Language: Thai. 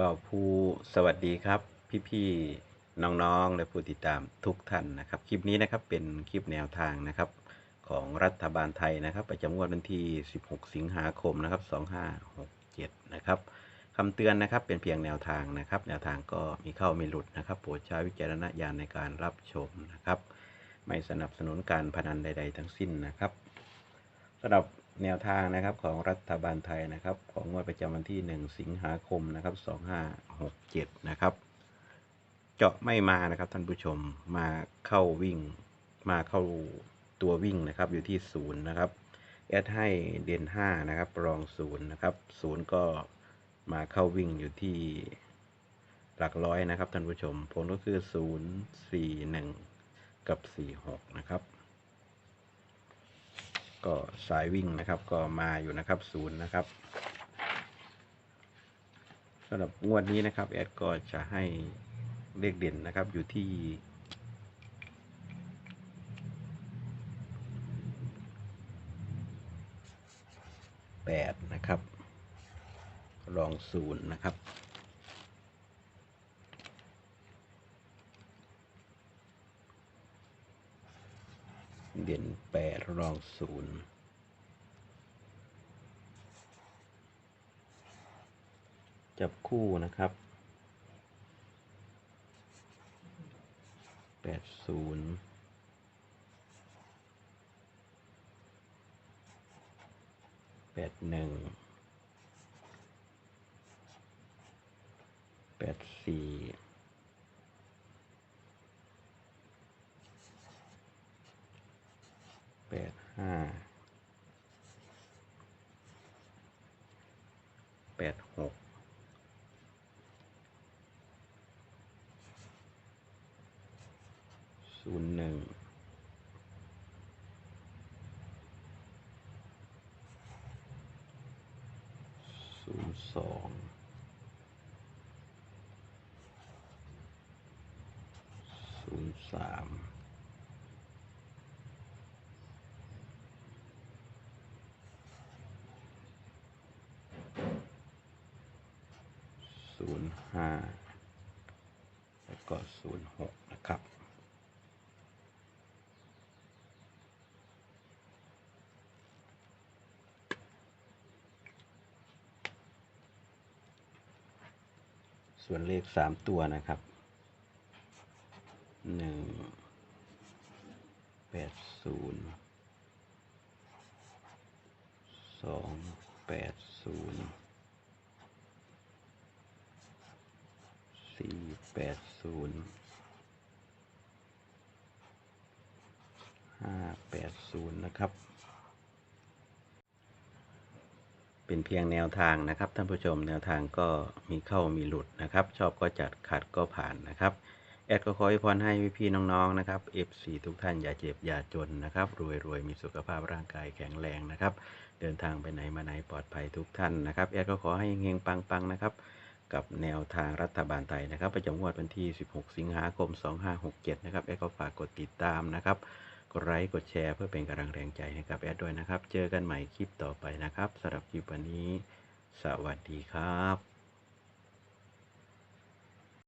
บ่าวภูสวัสดีครับ พี่ๆน้องๆ และผู้ติดตามทุกท่านนะครับ คลิปนี้นะครับเป็นคลิปแนวทางนะครับ ของรัฐบาลไทยนะครับ ประจำงวดวันที่ 16 สิงหาคมนะครับ 2567 นะครับคำเตือนนะครับเป็นเพียงแนวทางนะครับ แนวทางก็มีเข้ามีหลุดนะครับโปรดใช้วิจารณญาณในการรับชมนะครับ ไม่สนับสนุนการพนันใด ๆ ทั้งสิ้นนะครับสำหรับ แนวทางนะครับของรัฐบาลไทยนะครับ ของงวดประจำวันที่ 1 สิงหาคมนะครับ2567 นะครับ เจาะไม่มานะครับท่านผู้ชมมาเข้าวิ่งมาเข้าตัววิ่งนะครับอยู่ที่ศูนย์นะครับแอดให้เด่น5นะครับรองศูนย์นะครับศูนย์ก็มาเข้าวิ่งอยู่ที่หลักร้อยนะครับท่านผู้ชมผลก็คือ 0 4 1 กับ 4 6 นะครับ ก็สายวิ่งนะครับก็มาอยู่นะครับศูนย์นะครับสำหรับงวดนี้นะครับแอดก็จะให้เลขเด่นนะครับอยู่ที่แปดนะครับ รองศูนย์นะครับ เด่นแปดรองศูนย์จับคู่นะครับแปดศูนย์แปดหนึ่งแปดสี่ แปดห้าแปดหกศูนย์หนึ่งศูนย์สองศูนย์สามศูน ย์ห้าแล้วก็ศูนย์หกนะครับ ส่วนเลขสามตัวนะครับหนึ่งแปดศูนย์สองแปดศูนย์ สี่แปดศูนย์ห้าแปดศูนย์นะครับ เป็นเพียงแนวทางนะครับท่านผู้ชมแนวทางก็มีเข้ามีหลุดนะครับ ชอบก็จัดขัดก็ผ่านนะครับแอดก็ขอให้พรให้พี่ๆน้องๆนะครับ F4 ทุกท่านอย่าเจ็บอย่าจนนะครับ รวยรวยมีสุขภาพร่างกายแข็งแรงนะครับ เดินทางไปไหนมาไหนปลอดภัยทุกท่านนะครับ แอดก็ขอให้เฮงปังๆนะครับ กับแนวทางรัฐบาลไทยนะครับ ประจำงวดวันที่ 16 สิงหาคม 2567 นะครับ แอดก็ฝากกดติดตามนะครับ กดไลค์ กดแชร์เพื่อเป็นกำลังแรงใจให้กับแอดด้วยนะครับ เจอกันใหม่คลิปต่อไปนะครับสำหรับคลิปวันนี้ สวัสดีครับ